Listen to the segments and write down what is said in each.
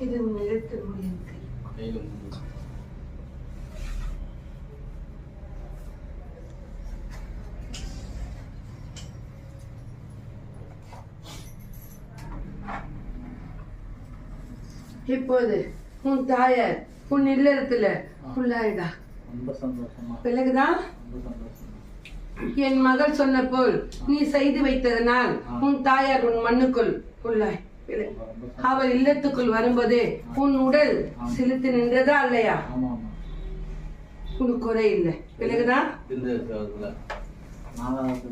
இது உன் எழுத்து நூலின் கை கையில் வந்து இப்போது உன் தாயார் உன் இல்லறத்துல உள்ளாயிடா. ரொம்ப சந்தோஷமா. பிறகுதான் என் மகள் சொன்ன போல் நீ செய்து வைத்ததனால் உன் தாயார் உன் மண்ணுக்குள் உள்ளாய். பிறகு அவள் இல்லத்துக்குள் வரும்போதே உன் உடல் செலுத்தி நின்றதா இல்லையா? உனக்கு குறை இல்லை. நாலாவது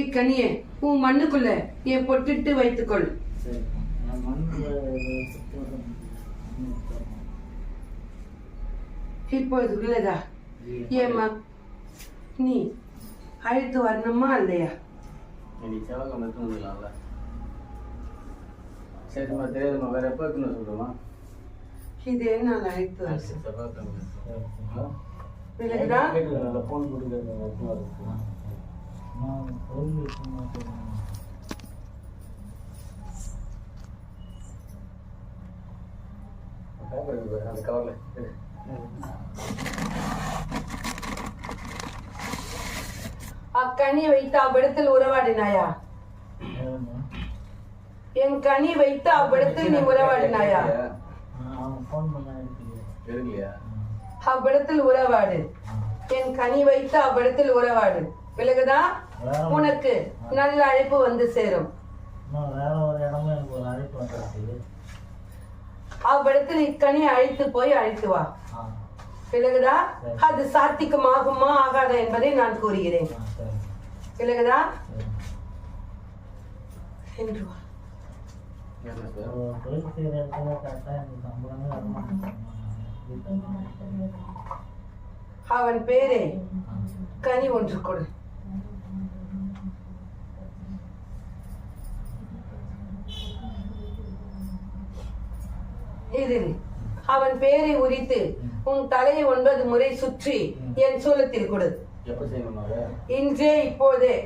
இக்கனியே உன் மண்ணுக்குள்ள என் பொட்டிட்டு வைத்துக்கொள். இப்போது உள்ளதா ஏம்மா நீ அழைத்து வரணுமா இல்லையா? இன்னைக்கு செவ்வாய்க்கிழமை எடுத்து வந்துடலாம்ல சரிம்மா தெரியாதும்மா வேற எப்போ இருக்குன்னு சொல்லுமா இதே நான் அழைத்து வர செவ்வாய்க்கிழமை பிறகுதா ஃபோன் கொடுக்குறது அந்த கவர்ல அக்கனி வைத்து அவ்விடத்தில் உறவாடினாயா? என் கனி வைத்து அவ்விடத்தில் நீ உறவாடினாயா? அவ்விடத்தில் உறவாடு. என் கனி வைத்து அவ்விடத்தில் உறவாடு. பிறகுதான் உனக்கு நல்ல அழைப்பு வந்து சேரும். அவ்விடத்தில் இக்கனி அழைத்து போய் அழைத்து வா. பிறகுதான் அது சாத்திகமாகுமா ஆகாதா என்பதை நான் கூறுகிறேன். ஆ சரி. பிறகுதா சரி. சென்று வா. என்ன சார்? ஒரு தொழில் செய்கிற இடத்துல கரெக்டாக எனக்கு சம்பளமே வர மாட்டேங்குது அவன் பேரே கனி ஒன்று கொடு. இதில் அவன் பேரை உரித்து உன் தலையை ஒன்பது முறை சுற்றி என் சூலத்தில் கொடு. இன்றே இப்போதே.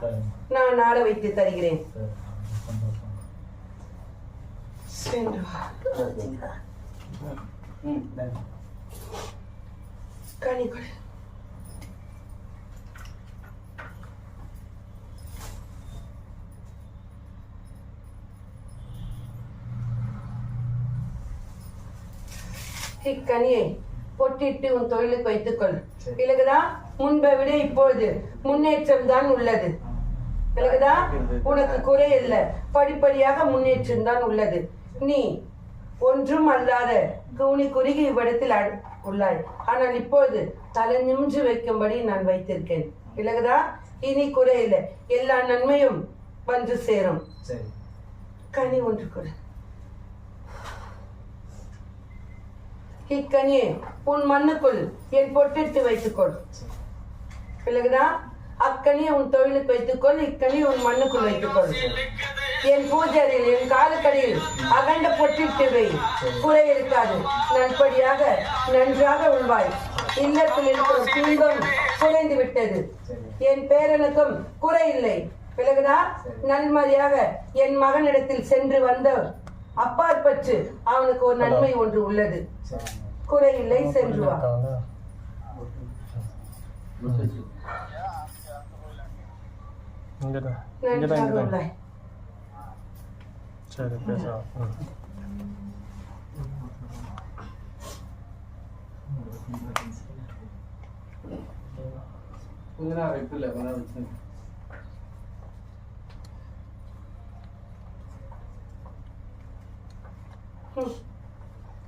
சரி. நான் நாட வைத்து தருகிறேன். கனி கொடு. இக்கனியை பொட்டிட்டு உன் தொழிலுக்கு வைத்துக்கொள். பிறகுதா முன்பை விட இப்பொழுது முன்னேற்றம் தான் உள்ளது. பிறகுதா உனக்கு குறை இல்லை. படிப்படியாக முன்னேற்றம் தான் உள்ளது. நீ ஒன்றும் அல்லாத கூனி குறுகி இவ்விடத்தில் உள்ளாய். ஆனால் இப்போது தலை நிமின்று வைக்கும்படி நான் வைத்திருக்கேன். பிறகுதா இனி குறை இல்லை. எல்லா நன்மையும் வந்து சேரும். சரி. கனி ஒன்று கொடு. இக்கனியை உன் மண்ணுக்குள் என் பொட்டிட்டு வைத்துக்கொள். பிறகுதா அக்கனியை உன் தொழிலுக்கு வைத்துக்கொள். இக்கனி உன் மண்ணுக்குள் வைத்துக்கொள். என் பூஜையில் என் காலுக்கடியில் அகண்ட பொட்டிட்டு வை. குறை இருக்காது. நல்படியாக நன்றாக உள்வாய் இல்லத்தில் இருக்கும் துன்பம் குறைந்து விட்டது. என் பேரனுக்கும் குறை இல்லை. பிறகுதா நன்மதியாக என் மகனிடத்தில் சென்று வந்த அப்பாற்பட்டு அவனுக்கு ஒரு நன்மை ஒன்று உள்ளது. சரி குறை இல்லை சென்று வா. சரி பேசலாம். கொஞ்ச நேரம் நேரம் வச்சு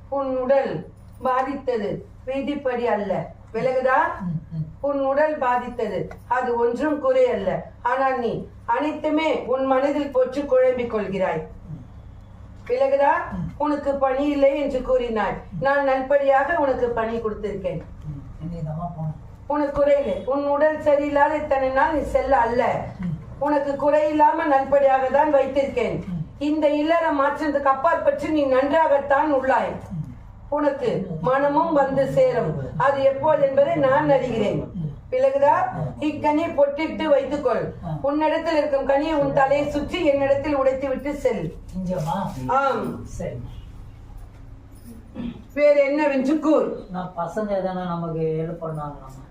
உன் உடல் பாதித்தது. விதிப்படி அல்ல. விலகுதா? உன் உடல் பாதித்தது. அது ஒன்றும் குறை அல்ல. ஆனால் நீ அனைத்துமே உன் மனதில் போற்று குழம்பிக் கொள்கிறாய். விலகுதா? உனக்கு பணி இல்லை என்று கூறினாய். நான் நல்படியாக உனக்கு பணி கொடுத்திருக்கேன். உனக்கு குறையில்லை உன் உடல் சரியில்லாத இத்தனை நாள் நீ செல்ல அல்ல. உனக்கு குறையில்லாம நல்படியாக தான் வைத்திருக்கேன். இந்த இல்லற மாற்றத்துக்கு அப்பாற்பட்டு நீ நன்றாகத்தான் உள்ளாய். உனக்கு மனமும் வந்து சேரும். அது எப்போது என்பதை நான் அறிகிறேன். விலகுதா? இக்கனியை பொட்டிட்டு வைத்துக்கொள். உன்னிடத்தில் இருக்கும் கனியை உன் தலையை சுற்றி என்னிடத்தில் உடைத்து விட்டு செல் ஆம். சரிம்மா வேற என்னவென்று கூர் நான் பசங்க எதனா நமக்கு ஹெல்ப் பண்ணாங்களாம்மா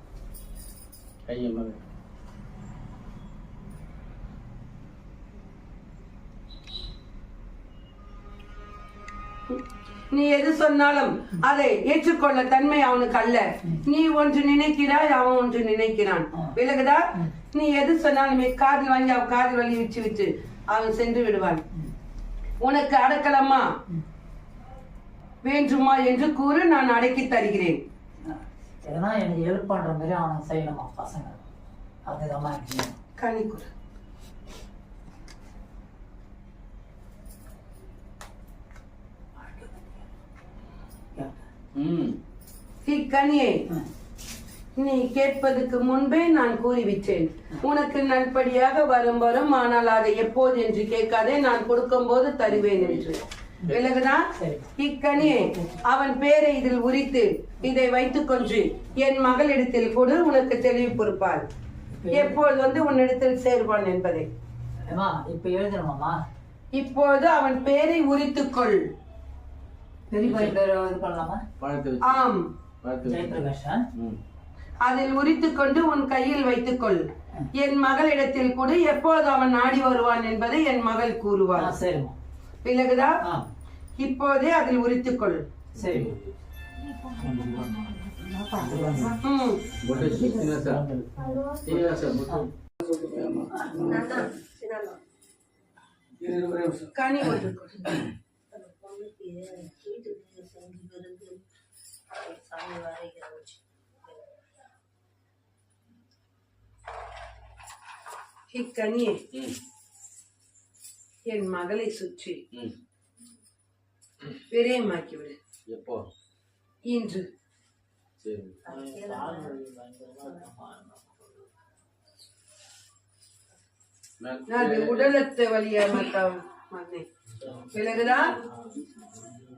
நீ எது சொன்னாலும் அதை ஏற்றுக்கொள்ள தன்மை அவனுக்கு அல்ல. நீ ஒன்று நினைக்கிறாய் அவன் ஒன்று நினைக்கிறான். விலகுதா? நீ எது சொன்னாலும் காதில் வாங்கி அவன் காதில் வலி விட்டு விட்டு அவன் சென்று விடுவான். உனக்கு அடக்கலமா வேண்டுமா என்று கூறு நான் அடக்கி தருகிறேன். எதனா எனக்கு ஹெல்ப் பண்ற மாதிரி அவனுக்கு செய்யணுமா பசங்க? அதுதான் கனி இக்கனியை நீ கேட்பதற்கு முன்பே நான் கூறிவிட்டேன். உனக்கு நல்படியாக வரும் வரும். ஆனால் அதை எப்போது என்று கேட்காதே நான் கொடுக்கும்போது தருவேன் என்று. விலகுதா? சரி. இக்கனியை அவன் பேரை இதில் உரித்து இதை வைத்துக் கொண்டு என் மகளிடத்தில் கொடு உனக்கு தெளிவு பொறுப்பார் எப்போது வந்து உன்னிடத்தில் சேர்வான் என்பதை. இப்ப எழுதணுமாம்மா? இப்போது அவன் பேரை உரித்துக்கொள் பெரியப்பா பேர் இது பண்ணலாமா? ஆம். அதில் உரித்துக் கொண்டு உன் கையில் வைத்துக்கொள். என் மகளிடத்தில் கொடு. எப்போது அவன் நாடி வருவான் என்பதை என் மகள் சரிம்மா. விலகுதா இப்போதே அதில் உரித்துக்கொள். சரி பொட்டு இரு, இரு, ஒரே நிமிஷம். கனி ஒன்றுக்கொள் இக்கனியை என் மகளை சுற்றி ம். விரயமாக்கி விடு எப்போ? இன்று. நான் உடலத்தை வழியா மத்தாவும் மண்ணே விலகுதா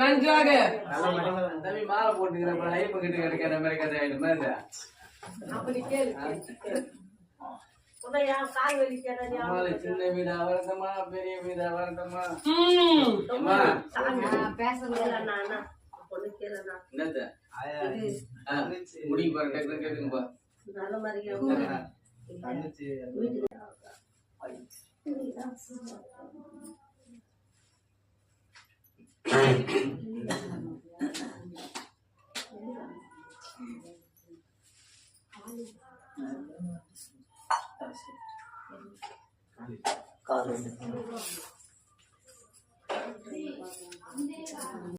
நன்றாக தம்பி மாலை போட்டுக்கிறப்ப ஐப்ப கிட்ட கிடைக்கிற மாதிரி கதை ஆயிடுமா இல்ல சின்ன வீடா வரட்டமா பெரிய வீடா வரட்டமா ம். அம்மா. என்னத்த? ஆ, முடிக்க பாரு டக்குனு கேட்டுங்கப்பா கால் Thank you.